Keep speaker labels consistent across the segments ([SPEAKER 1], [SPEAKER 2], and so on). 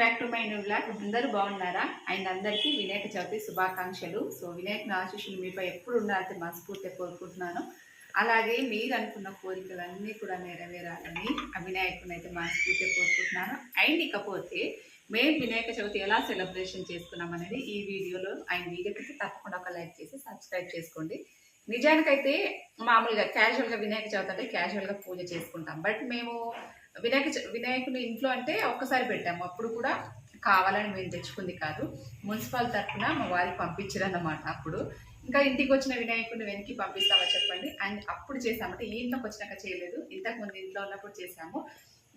[SPEAKER 1] Back to my new blog. అందరూ బాగున్నారా? And అందరికీ వినాయక చవితి శుభాకాంక్షలు. సో వినాయక ఆశీస్సులు మీపై ఎప్పుడు ఉండాలని మనస్ఫూర్తిగా కోరుకుంటున్నాను. అలాగే మీరు అనుకున్న కోరికలన్నీ కూడా నెరవేరాలని ఆ వినాయకుని అయితే మనస్ఫూర్తిగా కోరుకుంటున్నాను. అండ్ ఇకపోతే మేము వినాయక చవితి ఎలా సెలబ్రేషన్ చేసుకున్నాం అనేది ఈ వీడియోలో ఆయన వీడియోకి తప్పకుండా ఒక లైక్ చేసి సబ్స్క్రైబ్ చేసుకోండి. నిజానికైతే మామూలుగా క్యాజువల్గా వినాయక చవితి అంటే క్యాజువల్గా పూజ చేసుకుంటాం. బట్ మేము వినాయక వినాయకుని ఇంట్లో అంటే ఒక్కసారి పెట్టాము. అప్పుడు కూడా కావాలని మేము తెచ్చుకుంది కాదు. మున్సిపల్ తరఫున మా వారికి పంపించారన్నమాట అప్పుడు. ఇంకా ఇంటికి వచ్చిన వినాయకుడిని వెనక్కి పంపిస్తామా చెప్పండి. అండ్ అప్పుడు చేసామంటే ఈ ఇంట్లోకి వచ్చినాక చేయలేదు. ఇంతకు ముందు ఇంట్లో ఉన్నప్పుడు చేసాము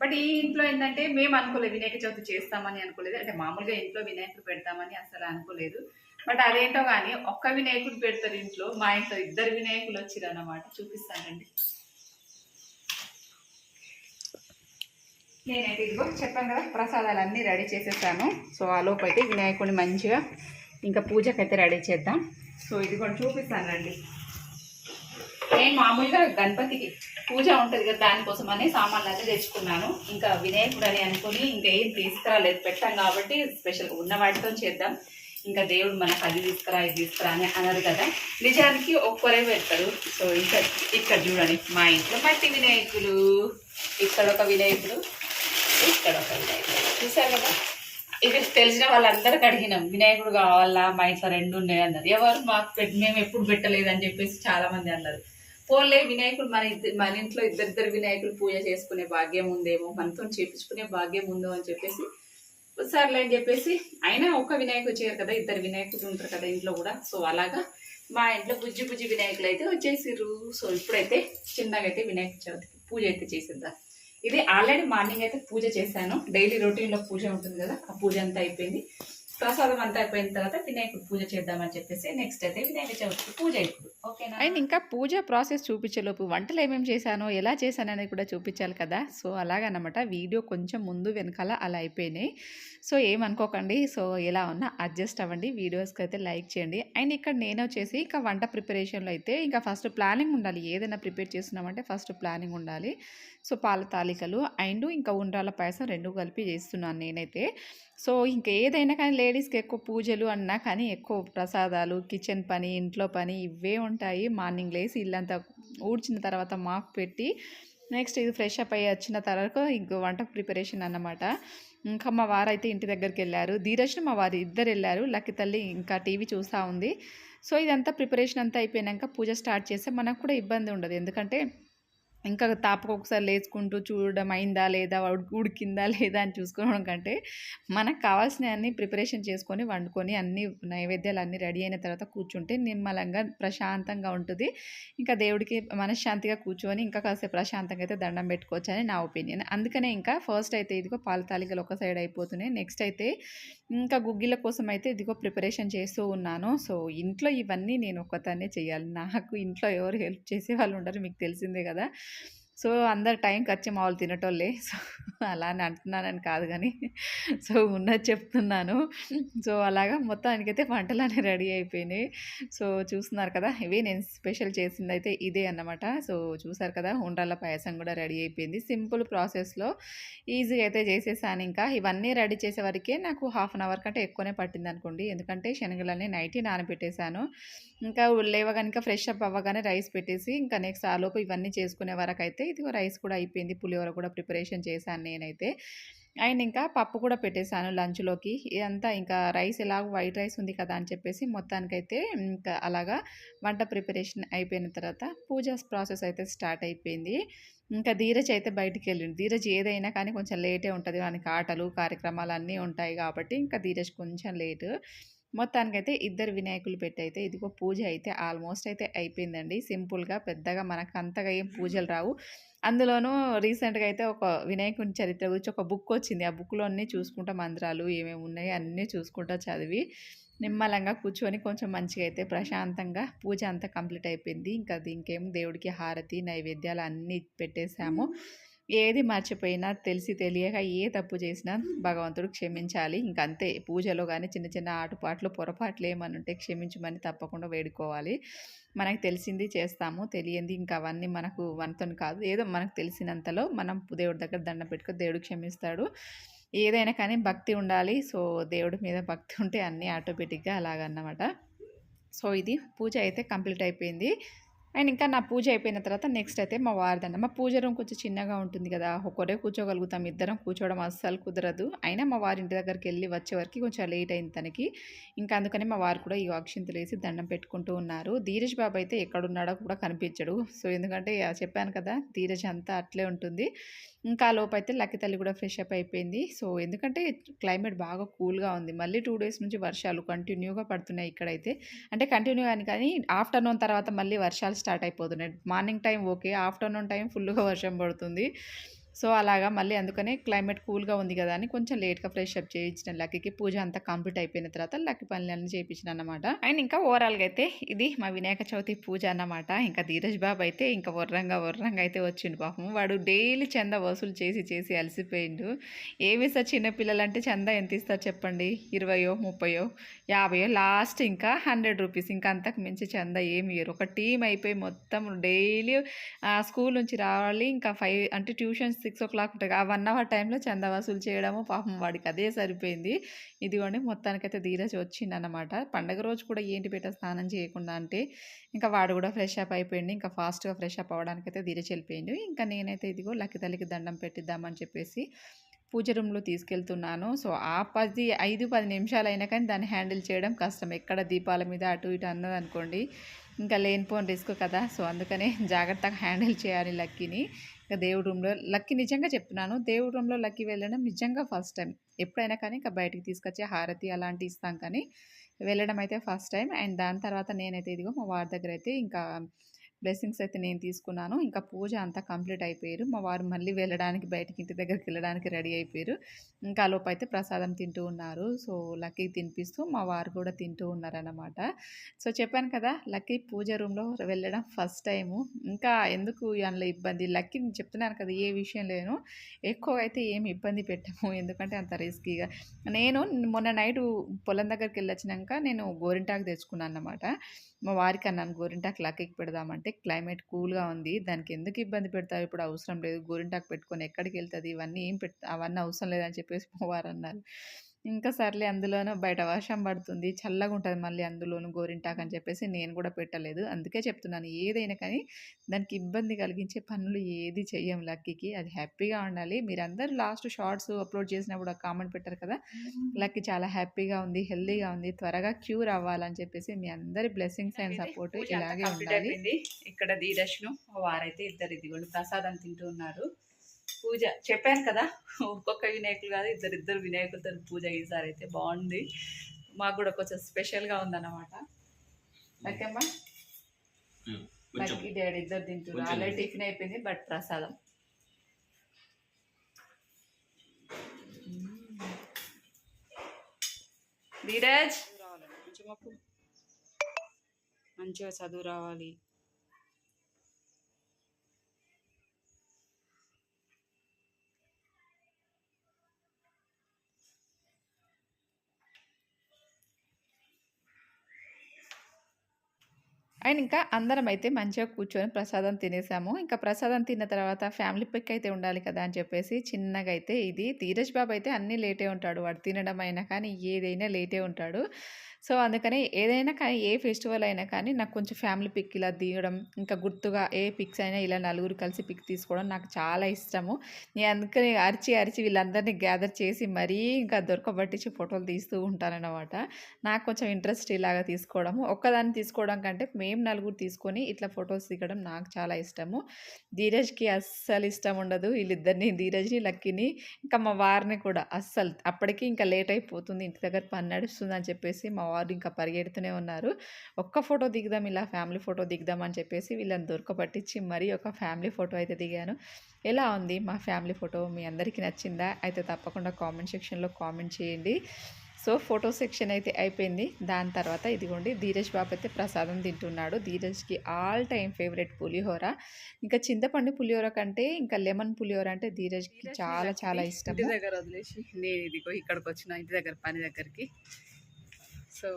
[SPEAKER 1] బట్ ఈ ఇంట్లో ఏంటంటే మేము అనుకోలేదు వినాయక చవితి చేస్తామని అనుకోలేదు. అంటే మామూలుగా ఇంట్లో వినాయకుడు పెడతామని అసలు అనుకోలేదు. బట్ అదేంటో కానీ ఒక్క వినాయకుడు పెడతారు ఇంట్లో. మా ఇంట్లో ఇద్దరు వినాయకులు వచ్చారు అన్నమాట చూపిస్తానండి. నేనైతే ఇదిగో చెప్పాను కదా ప్రసాదాలు అన్నీ రెడీ చేసేసాను. సో ఆ లోపు అయితే వినాయకుడిని మంచిగా ఇంకా పూజకైతే రెడీ చేద్దాం. సో ఇది కూడా చూపిస్తాను రండి. నేను మామూలుగా గణపతికి పూజ ఉంటుంది కదా దానికోసం అని సామాన్లు అయితే తెచ్చుకున్నాను. ఇంకా వినాయకుడు అని అనుకుని ఇంకా ఏం తీసుకురాలేదు పెట్టాం కాబట్టి స్పెషల్గా ఉన్న వాటితో చేద్దాం. ఇంకా దేవుడు మనకు అది తీసుకురా ఇది తీసుకురా అని అన్నారు కదా. నిజానికి ఒక్కరే పెడతారు. సో ఇంకా ఇక్కడ చూడండి మా ఇంట్లో మట్టి వినాయకులు. ఇక్కడ ఒక వినాయకుడు. ఇక్కడ చూసారు కదా? ఇది తెలిసిన వాళ్ళందరికి అడిగినాం వినాయకుడు కావాలా మా ఇంట్లో రెండు ఉన్నాయి అన్నారు ఎవరు మాకు పెట్టి మేము ఎప్పుడు పెట్టలేదని చెప్పేసి చాలా మంది అన్నారు. పోలే వినాయకుడు మన ఇద్దరు మన ఇంట్లో ఇద్దరిద్దరు వినాయకుడు పూజ చేసుకునే భాగ్యం ఉందేమో మనతో చేపించుకునే భాగ్యం ఉందో అని చెప్పేసి సర్లే అని చెప్పేసి అయినా ఒక వినాయకుడు చేయరు కదా ఇద్దరు వినాయకుడు ఉంటారు కదా ఇంట్లో కూడా. సో అలాగా మా ఇంట్లో బుజ్జి బుజ్జి వినాయకులు అయితే వచ్చేసిర్రు. సో ఇప్పుడైతే చిన్నగా అయితే వినాయక చవితికి పూజ అయితే చేసేద్దాం ఇది ఆల్రెడీ మార్నింగ్ అయితే పూజ చేశాను. డైలీ రొటీన్లో పూజ ఉంటుంది కదా ఆ పూజ అంతా అయిపోయింది. ప్రసాదం అంతా అయిపోయిన తర్వాత వినాయకుడు పూజ చేద్దామని చెప్పేసి నెక్స్ట్ అయితే వినాయక చవితి పూజ ఇప్పుడు ఓకేనా?
[SPEAKER 2] అండ్ ఇంకా పూజ ప్రాసెస్ చూపించేలోపు వంటలు ఏమేమి చేశానో ఎలా చేశాను అనేది కూడా చూపించాలి కదా. సో అలాగనమాట వీడియో కొంచెం ముందు వెనకాల అలా అయిపోయినాయి. సో ఏమనుకోకండి. సో ఎలా ఉన్నా అడ్జస్ట్ అవ్వండి. వీడియోస్కి అయితే లైక్ చేయండి. అండ్ ఇక్కడ నేను వచ్చేసి ఇంకా వంట ప్రిపరేషన్లో అయితే ఇంకా ఫస్ట్ ప్లానింగ్ ఉండాలి. ఏదైనా ప్రిపేర్ చేస్తున్నామంటే ఫస్ట్ ప్లానింగ్ ఉండాలి. సో పాల తాలికలు అండ్ ఇంకా ఉండ్రాల పాయసం రెండు కలిపి చేస్తున్నాను నేనైతే. సో ఇంకా ఏదైనా కానీ లేడీస్కి ఎక్కువ పూజలు అన్నా కానీ ఎక్కువ ప్రసాదాలు కిచెన్ పని ఇంట్లో పని ఇవే ఉంటాయి. మార్నింగ్ లేసి ఇల్లంతా ఊడ్చిన తర్వాత మాకు పెట్టి నెక్స్ట్ ఇది ఫ్రెష్ అప్ అయ్యి వచ్చిన తర్వాత ఇంకో వంట ప్రిపరేషన్ అన్నమాట. ఇంకా మా వారు అయితే ఇంటి దగ్గరికి వెళ్ళారు. ధీరజ్ను మా వారు ఇద్దరు వెళ్ళారు. లక్కి తల్లి ఇంకా టీవీ చూస్తూ ఉంది. సో ఇదంతా ప్రిపరేషన్ అంతా అయిపోయాక పూజ స్టార్ట్ చేస్తే మనకు కూడా ఇబ్బంది ఉండదు. ఎందుకంటే ఇంకా తాపకు ఒకసారి లేచుకుంటూ చూడడం అయిందా లేదా ఉడికిందా లేదా అని చూసుకోవడం కంటే మనకు కావాల్సిన అన్ని ప్రిపరేషన్ చేసుకొని వండుకొని అన్ని నైవేద్యాలు అన్నీ రెడీ అయిన తర్వాత కూర్చుంటే నిమ్మలంగా ప్రశాంతంగా ఉంటుంది. ఇంకా దేవుడికి మనశ్శాంతిగా కూర్చొని ఇంకా కాసేపు ప్రశాంతంగా అయితే దండం పెట్టుకోవచ్చు అని నా ఒపీనియన్. అందుకనే ఇంకా ఫస్ట్ అయితే ఇదిగో పాల తాలికలు ఒక సైడ్ అయిపోతున్నాయి. నెక్స్ట్ అయితే ఇంకా గుగ్గిల కోసం అయితే ఇదిగో ప్రిపరేషన్ చేస్తూ ఉన్నాను. సో ఇంట్లో ఇవన్నీ నేను ఒక్కదాన్నే చేయాలి. నాకు ఇంట్లో ఎవరు హెల్ప్ చేసే వాళ్ళు ఉండరు మీకు తెలిసిందే కదా. సో అందరు టైంకి వచ్చి మాములు తినటోళ్ళే. సో అలా అని అంటున్నానని కాదు కానీ సో ఉన్నది చెప్తున్నాను. సో అలాగా మొత్తానికైతే వంటలు అనేవి రెడీ అయిపోయినాయి. సో చూస్తున్నారు కదా ఇవి నేను స్పెషల్ చేసింది అయితే ఇదే అన్నమాట. సో చూసారు కదా ఉండ్రాల పాయసం కూడా రెడీ అయిపోయింది. సింపుల్ ప్రాసెస్లో ఈజీగా అయితే చేసేసాను ఇంకా. ఇవన్నీ రెడీ చేసే వరకే నాకు హాఫ్ అన్ అవర్ కంటే ఎక్కువనే పట్టింది అనుకోండి. ఎందుకంటే శనగలని నైటే నానబెట్టేశాను ఇంకా లేవగానే ఇంకా ఫ్రెష్ అప్ అవ్వగానే రైస్ పెట్టేసి ఇంకా నెక్స్ట్ ఆలోపు ఇవన్నీ చేసుకునే వరకు అయితే ఇదిగో రైస్ కూడా అయిపోయింది పులిహోర కూడా ప్రిపరేషన్ చేశాను నేనైతే. అండ్ ఇంకా పప్పు కూడా పెట్టేశాను లంచ్లోకి. ఇదంతా ఇంకా రైస్ ఎలాగో వైట్ రైస్ ఉంది కదా అని చెప్పేసి మొత్తానికైతే ఇంకా అలాగా వంట ప్రిపరేషన్ అయిపోయిన తర్వాత పూజ ప్రాసెస్ అయితే స్టార్ట్ అయిపోయింది. ఇంకా ధీరజ్ అయితే బయటికి వెళ్ళింది ధీరజ్ ఏదైనా కానీ కొంచెం లేటే ఉంటుంది. వానికి ఆటలు కార్యక్రమాలు అన్నీ ఉంటాయి కాబట్టి ఇంకా ధీరజ్ కొంచెం లేటు. మొత్తానికైతే ఇద్దరు వినాయకులు పెట్టయితే ఇదిగో పూజ అయితే ఆల్మోస్ట్ అయితే అయిపోయిందండి. సింపుల్గా పెద్దగా మనకు అంతగా ఏం పూజలు రావు. అందులోనూ రీసెంట్గా అయితే ఒక వినాయకుని చరిత్ర గురించి ఒక బుక్ వచ్చింది. ఆ బుక్లో అన్నీ చూసుకుంటా మంత్రాలు ఏమేమి ఉన్నాయి అన్నీ చూసుకుంటా చదివి నిమ్మలంగా కూర్చొని కొంచెం మంచిగా అయితే ప్రశాంతంగా పూజ అంతా కంప్లీట్ అయిపోయింది. ఇంకా అది ఇంకేం దేవుడికి హారతి నైవేద్యాలు అన్నీ పెట్టేశాము ఏది మర్చిపోయినా తెలిసి తెలియక ఏ తప్పు చేసినా భగవంతుడు క్షమించాలి. ఇంక అంతే పూజలో కానీ చిన్న చిన్న ఆటుపాట్లు పొరపాట్లు ఏమని ఉంటే క్షమించమని తప్పకుండా వేడుకోవాలి. మనకు తెలిసింది చేస్తాము. తెలియంది ఇంకా అవన్నీ మనకు మనతో కాదు. ఏదో మనకు తెలిసినంతలో మనం దేవుడి దగ్గర దండం పెట్టుకో దేవుడు క్షమిస్తాడు. ఏదైనా కానీ భక్తి ఉండాలి. సో దేవుడి మీద భక్తి ఉంటే అన్నీ ఆటోమేటిక్గా అలాగన్నమాట. సో ఇది పూజ అయితే కంప్లీట్ అయిపోయింది. అండ్ ఇంకా నా పూజ అయిపోయిన తర్వాత నెక్స్ట్ అయితే మా వారిదండ మా పూజ రూమ్ కొంచెం చిన్నగా ఉంటుంది కదా ఒకరే కూర్చోగలుగుతాం ఇద్దరం కూర్చోవడం అస్సలు కుదరదు. అయినా మా వారి ఇంటి దగ్గరికి వెళ్ళి వచ్చే వరకు కొంచెం లేట్ అయింది తనకి. ఇంకా అందుకని మా వారు కూడా ఈ అక్షింతలు వేసి దండం పెట్టుకుంటూ ఉన్నారు. ధీరజ్ బాబు అయితే ఎక్కడున్నాడో కూడా కనిపించడు. సో ఎందుకంటే చెప్పాను కదా ధీరజ్ అంతా అట్లే ఉంటుంది. ఇంకా లోపు అయితే లక్కి తల్లి కూడా ఫ్రెష్ అప్ అయిపోయింది. సో ఎందుకంటే క్లైమేట్ బాగా కూల్గా ఉంది. మళ్ళీ టూ డేస్ నుంచి వర్షాలు కంటిన్యూగా పడుతున్నాయి ఇక్కడైతే. అంటే కంటిన్యూ అని కానీ ఆఫ్టర్నూన్ తర్వాత మళ్ళీ వర్షాలు స్టార్ట్ అయిపోతున్నాయి. Morning time okay afternoon time ఫుల్గా వర్షం పడుతుంది. సో అలాగా మళ్ళీ అందుకనే క్లైమేట్ కూల్గా ఉంది కదా అని కొంచెం లేట్గా ఫ్రెష్ అప్ చేయించిన లక్కీకి పూజ అంతా కంప్లీట్ అయిపోయిన తర్వాత లక్కీ పనులన్నీ చేయించిన అనమాట అండ్ ఇంకా ఓవరాల్గా అయితే ఇది మా వినాయక చవితి పూజ అన్నమాట. ఇంకా ధీరజ్ బాబు అయితే ఇంకా వర్రంగా వర్రంగా అయితే వచ్చిండు పాపం. వాడు డైలీ చందా వసూలు చేసి చేసి అలసిపోయిండు. ఏమి సార్ చిన్నపిల్లలు అంటే చందా ఎంత ఇస్తారు చెప్పండి? ఇరవయో ముప్పయో యాభయో? లాస్ట్ ఇంకా హండ్రెడ్ రూపీస్. ఇంకా అంతకు మించి చందా ఏమి ఇయ్యరు. ఒక టీం అయిపోయి మొత్తం డైలీ స్కూల్ నుంచి రావాలి. ఇంకా ఫైవ్ అంటే ట్యూషన్స్ సిక్స్ ఓ క్లాక్ ఉంటుంది ఆ వన్ అవర్ టైంలో చందా వసూలు చేయడము పాపం వాడికి అదే సరిపోయింది. ఇదిగోండి మొత్తానికైతే ధీరజ్ వచ్చిందన్నమాట పండగ రోజు కూడా ఏంటి పెట్ట స్నానం చేయకుండా అంటే ఇంకా వాడు కూడా ఫ్రెష్ అప్ అయిపోయింది ఇంకా ఫాస్ట్గా ఫ్రెష్ అప్ అవ్వడానికి అయితే ధీరజ్ వెళ్ళిపోయిండు. ఇంకా నేనైతే ఇదిగో లక్కి తల్లికి దండం పెట్టిద్దామని చెప్పేసి పూజ రూమ్లో తీసుకెళ్తున్నాను. సో ఆ పది ఐదు పది నిమిషాలు అయినా కానీ దాన్ని హ్యాండిల్ చేయడం కష్టం. ఎక్కడ దీపాల మీద అటు ఇటు అన్నది అనుకోండి ఇంకా లేనిపోని రిస్క్ కదా. సో అందుకనే జాగ్రత్తగా హ్యాండిల్ చేయాలి లక్కీని. ఇంకా దేవుడి రూమ్లో లక్కీ నిజంగా చెప్తున్నాను. దేవుడి రూమ్లో లక్కీ వెళ్ళడం నిజంగా ఫస్ట్ టైం ఎప్పుడైనా కానీ ఇంకా బయటికి తీసుకొచ్చే హారతి అలాంటివి ఇస్తాం కానీ వెళ్ళడం అయితే ఫస్ట్ టైం అండ్ దాని తర్వాత నేనైతే ఇదిగో మా వారి దగ్గర అయితే ఇంకా బ్లెస్సింగ్స్ అయితే నేను తీసుకున్నాను. ఇంకా పూజ అంతా కంప్లీట్ అయిపోయారు. మా వారు మళ్ళీ వెళ్ళడానికి బయటికి ఇంటి దగ్గరికి వెళ్ళడానికి రెడీ అయిపోయారు. ఇంకా లోపు అయితే ప్రసాదం తింటూ ఉన్నారు. సో లక్కీ తినిపిస్తూ మా వారు కూడా తింటూ ఉన్నారన్నమాట. సో చెప్పాను కదా లక్కీ పూజ రూమ్లో వెళ్ళడం ఫస్ట్ టైము. ఇంకా ఎందుకు అందులో ఇబ్బంది? లక్కీ చెప్తున్నాను కదా ఏ విషయం లేను. ఎక్కువ అయితే ఏమి ఇబ్బంది పెట్టము. ఎందుకంటే అంత రిస్కీగా. నేను మొన్న నైట్ పొలం దగ్గరికి వెళ్ళొచ్చినాక నేను గోరింటాకు తెచ్చుకున్నాను అన్నమాట. మా వారికి అన్నాను గోరింటాకు లక్కకి పెడదామంటే క్లైమేట్ కూల్గా ఉంది. దానికి ఎందుకు ఇబ్బంది పెడతావు? ఇప్పుడు అవసరం లేదు. గోరింటాకు పెట్టుకొని ఎక్కడికి వెళ్తుంది? ఇవన్నీ ఏం పెట్ అవన్నీ అవసరం లేదని చెప్పేసి మా వారు అన్నారు. ఇంకా సర్లే అందులోనూ బయట వర్షం పడుతుంది చల్లగా ఉంటుంది మళ్ళీ అందులోనూ గోరింటాకు అని చెప్పేసి నేను కూడా పెట్టలేదు. అందుకే చెప్తున్నాను ఏదైనా కానీ దానికి ఇబ్బంది కలిగించే పనులు ఏది చెయ్యం లక్కీకి. అది హ్యాపీగా ఉండాలి. మీరందరూ లాస్ట్ షార్ట్స్ అప్లోడ్ చేసినప్పుడు కామెంట్ పెట్టారు కదా? లక్కీ చాలా హ్యాపీగా ఉంది హెల్దీగా ఉంది. త్వరగా క్యూర్ అవ్వాలని చెప్పేసి మీ అందరి బ్లెస్సింగ్స్ అండ్ సపోర్ట్ ఇలాగే ఉండాలి.
[SPEAKER 1] ఇక్కడ ధీరజ్ను వారైతే ఇద్దరు ఇదిగోండి ప్రసాదం తింటూ ఉన్నారు. పూజ. చెప్పాను కదా ఒక్కొక్క వినాయకులు కాదు ఇద్దరు ఇద్దరు వినాయకులతో పూజ ఈసారి అయితే బాగుంది. మాకు కూడా కొంచెం స్పెషల్గా ఉందన్నమాట.
[SPEAKER 3] కొంచెం.
[SPEAKER 1] లక్కీ డాడీ ఇద్దరు తింటున్నారు. ఆల్రెడీ టిఫిన్ అయిపోయింది బట్ ప్రసాదం. ధీరజ్ మంచిగా చదువు రావాలి.
[SPEAKER 2] అండ్ ఇంకా అందరం అయితే మంచిగా కూర్చొని ప్రసాదం తినేసాము. ఇంకా ప్రసాదం తిన్న తర్వాత ఫ్యామిలీ పిక్ అయితే ఉండాలి కదా అని చెప్పేసి చిన్నగా అయితే ఇది. ధీరజ్ బాబు అయితే అన్నీ లేటే ఉంటాడు. వాడు తినడం అయినా కానీ ఏదైనా లేటే ఉంటాడు. సో అందుకని ఏదైనా కానీ ఏ ఫెస్టివల్ అయినా కానీ నాకు కొంచెం ఫ్యామిలీ పిక్ ఇలా దిగడం ఇంకా గుర్తుగా ఏ పిక్స్ అయినా ఇలా నలుగురు కలిసి పిక్ తీసుకోవడం నాకు చాలా ఇష్టము. నేను అందుకని అరిచి అరిచి వీళ్ళందరినీ గ్యాదర్ చేసి మరీ ఇంకా దొరకబట్టించి ఫోటోలు తీస్తూ ఉంటానన్నమాట. నాకు కొంచెం ఇంట్రెస్ట్ ఇలాగా తీసుకోవడము. ఒక్కదాన్ని తీసుకోవడం కంటే మేము నలుగురు తీసుకొని ఇట్లా ఫొటోస్ దిగడం నాకు చాలా ఇష్టము. ధీరజ్కి అస్సలు ఇష్టం ఉండదు. వీళ్ళిద్దరిని ధీరజ్ని లక్కీని ఇంకా మా వారిని కూడా అస్సలు అప్పటికి ఇంకా లేట్ అయిపోతుంది. ఇంటి దగ్గర పని నడుస్తుంది అని చెప్పేసి మా వారు ఇంకా పరిగెడుతూనే ఉన్నారు. ఒక్క ఫోటో దిగుదాం ఇలా ఫ్యామిలీ ఫోటో దిగుదాం అని చెప్పేసి వీళ్ళని దొరకబట్టించి మరీ ఒక ఫ్యామిలీ ఫోటో అయితే దిగాను. ఎలా ఉంది మా ఫ్యామిలీ ఫోటో? మీ అందరికీ నచ్చిందా? అయితే తప్పకుండా కామెంట్ సెక్షన్లో కామెంట్ చేయండి. సో ఫోటో సెక్షన్ అయితే అయిపోయింది. దాని తర్వాత ఇదిగోండి ధీరజ్ బాబు అయితే ప్రసాదం తింటున్నాడు. ధీరజ్కి ఆల్ టైమ్ ఫేవరెట్ పులిహోర. ఇంకా చింతపండు పులిహోర కంటే ఇంకా లెమన్ పులిహోర అంటే ధీరజ్కి చాలా చాలా ఇష్టం
[SPEAKER 1] ఇంటి దగ్గర వదిలేసి నేను ఇదిగో ఇక్కడికి వచ్చిన ఇంటి దగ్గర పని దగ్గరికి సో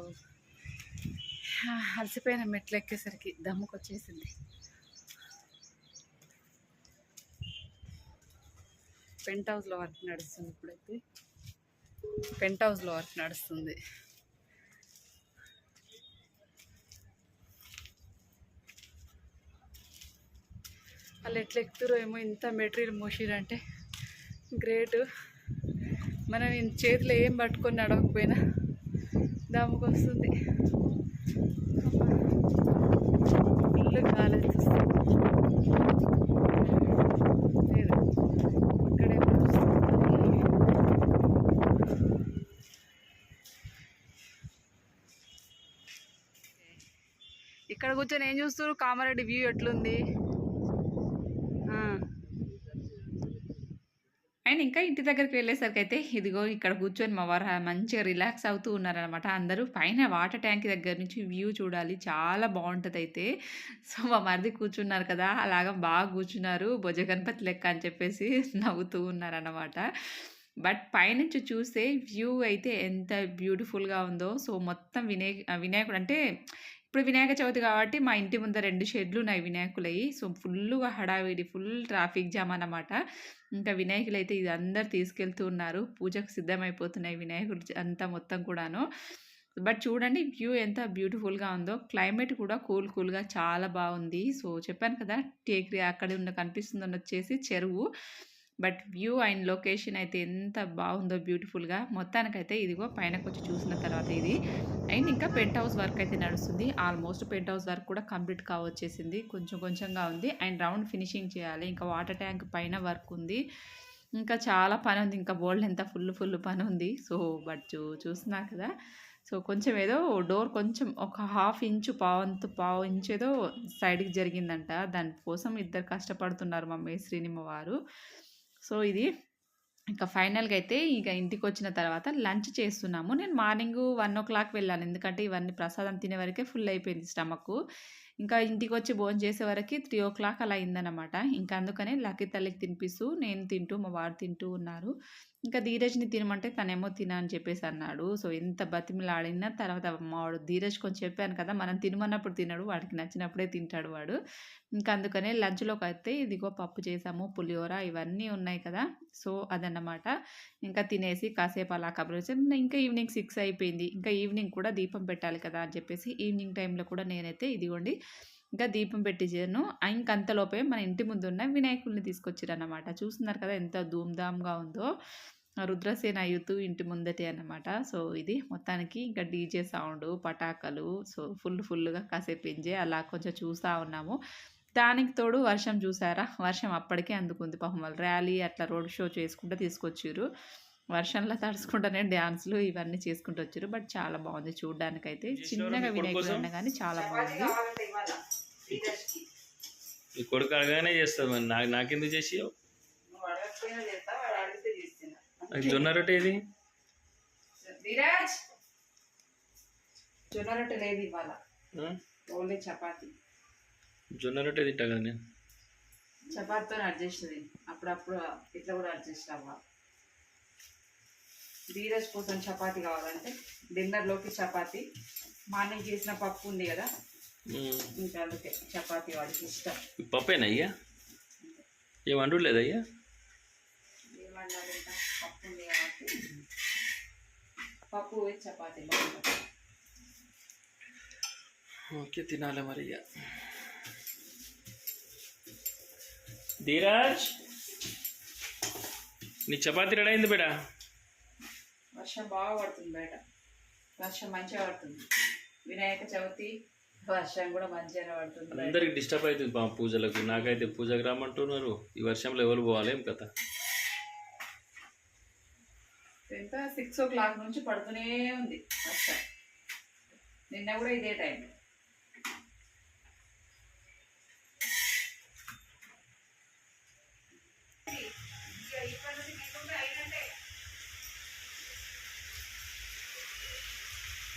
[SPEAKER 1] అలసిపోయిన మెట్లు ఎక్కేసరికి దమ్ముకు వచ్చేసింది పెంట్ హౌస్లో వర్క్ నడుస్తుంది ఇప్పుడైతే. పెంట్ హౌస్లో వర్క్ నడుస్తుంది. వాళ్ళు ఎట్లా ఎక్కుతారో ఏమో ఇంత మెటీరియల్ మోసిరంటే గ్రేట్. మనం చేతిలో ఏం పట్టుకొని నడవకపోయినా దమ్ముకు వస్తుంది ఇల్లు కాలేదు లేదు. ఇక్కడే ఇక్కడ కూర్చొని ఏం చూస్తారు కామారెడ్డి వ్యూ ఎట్లుంది ఆ.
[SPEAKER 2] అండ్ ఇంకా ఇంటి దగ్గరికి వెళ్ళేసరికి అయితే ఇదిగో ఇక్కడ కూర్చొని మా వారు మంచిగా రిలాక్స్ అవుతూ ఉన్నారనమాట అందరూ పైన వాటర్ ట్యాంక్ దగ్గర నుంచి వ్యూ చూడాలి. చాలా బాగుంటుంది అయితే. సో మా మరిది కూర్చున్నారు కదా అలాగా బాగా కూర్చున్నారు. భుజ గణపతి లెక్క అని చెప్పేసి నవ్వుతూ ఉన్నారనమాట బట్ పైనుంచి చూస్తే వ్యూ అయితే ఎంత బ్యూటిఫుల్గా ఉందో. సో మొత్తం వినాయక వినాయకుడు అంటే ఇప్పుడు వినాయక చవితి కాబట్టి మా ఇంటి ముందర రెండు షెడ్లు ఉన్నాయి వినాయకులవి సో ఫుల్గా హడావిడి ఫుల్ ట్రాఫిక్ జామ్ అన్నమాట. ఇంకా వినాయకులు అయితే ఇది అందరు తీసుకెళ్తూ ఉన్నారు. పూజకు సిద్ధమైపోతున్నాయి వినాయకుడు అంతా మొత్తం కూడాను. బట్ చూడండి వ్యూ ఎంత బ్యూటిఫుల్గా ఉందో. క్లైమేట్ కూడా కూల్ కూల్గా చాలా బాగుంది. సో చెప్పాను కదా టేక్రీ అక్కడ ఉన్న కనిపిస్తుందని వచ్చేసి చెరువు. బట్ వ్యూ అండ్ లొకేషన్ అయితే ఎంత బాగుందో బ్యూటిఫుల్గా మొత్తానికైతే ఇదిగో పైనకి వచ్చి చూసిన తర్వాత ఇది. అండ్ ఇంకా పెంట్ హౌస్ వర్క్ అయితే నడుస్తుంది. ఆల్మోస్ట్ పెంట్ హౌస్ వర్క్ కూడా కంప్లీట్ కావచ్చేసింది. కొంచెం కొంచెంగా ఉంది. అండ్ రౌండ్ ఫినిషింగ్ చేయాలి. ఇంకా వాటర్ ట్యాంక్ పైన వర్క్ ఉంది. ఇంకా చాలా పని ఉంది. ఇంకా బోల్డ్ ఎంత ఫుల్ ఫుల్ పని ఉంది. సో బట్ చూ చూస్తున్నారు కదా. సో కొంచెం ఏదో డోర్ కొంచెం ఒక హాఫ్ ఇంచు పావంతు పావు ఇంచు ఏదో సైడ్కి జరిగిందంట. దానికోసం ఇద్దరు కష్టపడుతున్నారు మా మేస్త్రిని మా వారు సో ఇది ఇంకా ఫైనల్గా అయితే ఇక ఇంటికి వచ్చిన తర్వాత లంచ్ చేస్తున్నాము. నేను మార్నింగ్ వన్ ఓ క్లాక్ వెళ్ళాను. ఎందుకంటే ఇవన్నీ ప్రసాదం తినే వరకే ఫుల్ అయిపోయింది స్టమక్ ఇంకా ఇంటికి వచ్చి భోజనం చేసే వరకు త్రీ ఓ క్లాక్ అలా అయిందనమాట ఇంకా అందుకనే లక్కీ తల్లికి తినిపిస్తూ నేను తింటూ మా వారు తింటూ ఉన్నారు. ఇంకా ధీరజ్ని తినమంటే తనేమో తిన అని చెప్పేసి అన్నాడు. సో ఎంత బతిమిలాడినా తర్వాత మావాడు ధీరజ్ కొంచెం చెప్పాను కదా మనం తినమన్నప్పుడు తినడు వాడికి నచ్చినప్పుడే తింటాడు వాడు. ఇంకా అందుకనే లంచ్లోకి అయితే ఇదిగో పప్పు చేసాము పులిహోర ఇవన్నీ ఉన్నాయి కదా. సో అదన్నమాట. ఇంకా తినేసి కాసేపు అలా కబుర్ ఇంకా ఈవినింగ్ సిక్స్ అయిపోయింది ఇంకా ఈవినింగ్ కూడా దీపం పెట్టాలి కదా అని చెప్పేసి ఈవినింగ్ టైంలో కూడా నేనైతే ఇదిగోండి ఇంకా దీపం పెట్టించాను. ఇంకంతలోపే మన ఇంటి ముందు ఉన్న వినాయకుడిని తీసుకొచ్చారన్నమాట. చూస్తున్నారు కదా ఎంత ధూమ్ధామ్గా ఉందో. రుద్రసేన యూత్ ఇంటి ముందటే అన్నమాట. సో ఇది మొత్తానికి ఇంకా డీజే సౌండ్ పటాకలు సో ఫుల్ ఫుల్గా కాసేపు ఎంజాయ్ అలా కొంచెం చూస్తూ ఉన్నాము. దానికి తోడు వర్షం చూసారా? వర్షం అప్పటికే అందుకుంది పాపం వాళ్ళు. ర్యాలీ అట్లా రోడ్ షో చేసుకుంటూ తీసుకొచ్చారు వర్షంలో తడుచుకుంటూనే డ్యాన్స్లు ఇవన్నీ చేసుకుంటూ వచ్చారు బట్ చాలా బాగుంది చూడడానికైతే. చిన్నగా వినాయకుడు అన్న కానీ చాలా బాగుంది.
[SPEAKER 3] ఈ కొడుకు అడగానే చేస్తుంది మరి. నాకు నాకెందుకు చేసి జొన్న రొట్టె ఇది?
[SPEAKER 1] జొన్న రొట్టె లేదు ఇవాళ? ఓన్లీ చపాతి.
[SPEAKER 3] జొన్న రొట్టె తింటా కదా నేను.
[SPEAKER 1] చపాతీతో అడ్జస్ట్ అప్పుడప్పుడు ఇట్లా కూడా అడ్జస్ట్ అవ్వాలి. ధీరజ్ కోసం చపాతి కావాలంటే డిన్నర్లోకి చపాతి. మార్నింగ్ చేసిన పప్పు ఉంది కదా. ఇంకా అందుకే చపాతి వాడికి ఇష్టం.
[SPEAKER 3] పప్పేనా అయ్యా? ఏం వండులేదు అయ్యా
[SPEAKER 1] పప్పు ఉంది కాబట్టి పప్పు చపాతి
[SPEAKER 3] ఓకే తినాలి మరి ఇక. ధీరాజ్? నీ చపాతీ రెడీ అయింది బేటా
[SPEAKER 1] వర్షం బాగా పడుతుంది బయట. వర్షం మంచిగా పడుతుంది. వినాయక చవితి వర్షం కూడా మంచిగానే పడుతుంది బయట.
[SPEAKER 3] అందరికి డిస్టర్బ్ అవుతుంది పా పూజలకు. నాకైతే పూజకు రామంటున్నారు ఈ వర్షంలో ఎవరు పోవాలి ఏం కథ?
[SPEAKER 1] ఎంత? సిక్స్ ఓ క్లాక్ నుంచి పడుతూనే ఉంది వర్షం. నిన్న కూడా ఇదే టైం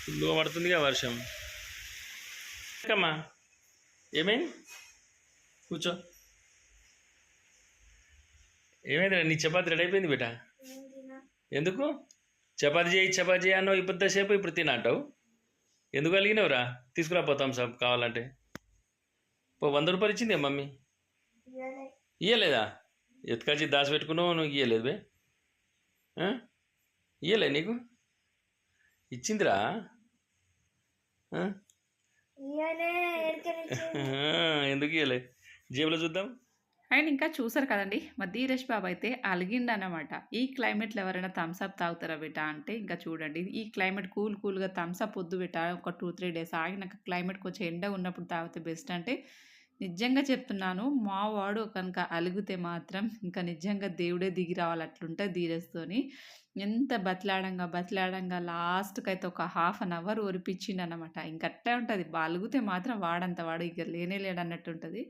[SPEAKER 3] ఫుల్గా పడుతుందిగా వర్షం. అమ్మా ఏమైంది? కూర్చో. ఏమైంది నీ చపాతి రెడీ అయిపోయింది బిడ్డ? ఎందుకు? చపాతి చేయి చపాతి చేయి అన్నావు సేపు ఇప్పుడు తినంటావు ఎందుకు అలిగినవురా? తీసుకురాపోతాం సార్ కావాలంటే. పో వంద రూపాయలు ఇచ్చింది మమ్మీ? ఇయ్యలేదా? ఎత్తుకొచ్చి దాచి పెట్టుకున్నావు నువ్వు ఇయ్యలేదు బే. ఇయ్యలే నీకు? ఇచ్చిందిరా? ఆ, ఎందుకు ఇయ్యలే? జేబులో చూద్దాం.
[SPEAKER 2] అండ్ ఇంకా చూసారు కదండి మా ధీరజ్ బాబు అయితే అలిగిండనమాట ఈ క్లైమేట్లో ఎవరైనా థమ్స్అప్ తాగుతారా బిడ్డ అంటే ఇంకా చూడండి. ఈ క్లైమేట్ కూల్ కూల్గా థమ్స్అప్ వద్దు బిడ్డ ఒక టూ త్రీ డేస్ ఆగినాక క్లైమేట్ కొంచెం ఎండ ఉన్నప్పుడు తాగితే బెస్ట్ అంటే నిజంగా చెప్తున్నాను మా వాడు కనుక అలిగితే మాత్రం ఇంకా నిజంగా దేవుడే దిగి రావాలి అట్లుంటుంది ధీరజ్తోని. ఎంత బతిలాడంగా బతిలాడంగా లాస్ట్కి అయితే ఒక హాఫ్ అన్ అవర్ ఒరిపించిండు అనమాట ఇంకట్టే ఉంటుంది. బాలుగుతే మాత్రం వాడంత వాడు ఇక లేనే లేడు అన్నట్టు ఉంటుంది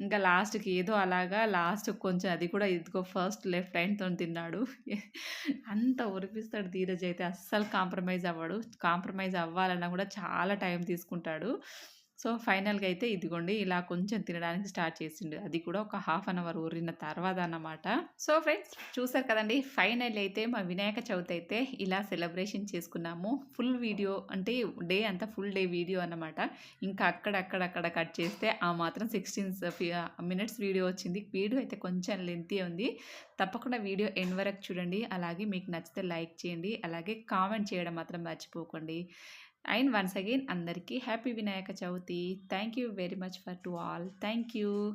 [SPEAKER 2] ఇంకా లాస్ట్కి ఏదో అలాగా లాస్ట్ కొంచెం అది కూడా ఇదిగో ఫస్ట్ లెఫ్ట్ హ్యాండ్తో తిన్నాడు. అంత ఒరిపిస్తాడు ధీరజ్ అయితే. అస్సలు కాంప్రమైజ్ అవ్వడు. కాంప్రమైజ్ అవ్వాలన్నా కూడా చాలా టైం తీసుకుంటాడు. సో ఫైనల్గా అయితే ఇదిగోండి ఇలా కొంచెం తినడానికి స్టార్ట్ చేసిండు. అది కూడా ఒక హాఫ్ అన్ అవర్ ఊరిన తర్వాత అన్నమాట. సో ఫ్రెండ్స్ చూసారు కదండి ఫైనల్ అయితే మా వినాయక చవితి అయితే ఇలా సెలబ్రేషన్ చేసుకున్నాము. ఫుల్ వీడియో అంటే డే అంతా ఫుల్ డే వీడియో అన్నమాట. ఇంకా అక్కడక్కడక్కడ కట్ చేస్తే ఆ మాత్రం సిక్స్టీన్ మినిట్స్ వీడియో వచ్చింది. వీడియో అయితే కొంచెం లెంతీ ఉంది. తప్పకుండా వీడియో ఎండ్ వరకు చూడండి. అలాగే మీకు నచ్చితే లైక్ చేయండి. అలాగే కామెంట్ చేయడం మాత్రం మర్చిపోకండి. అండ్ వన్స్ అగైన్ అందరికీ happy Vinayaka Chavithi. Thank you very much for to all. Thank you.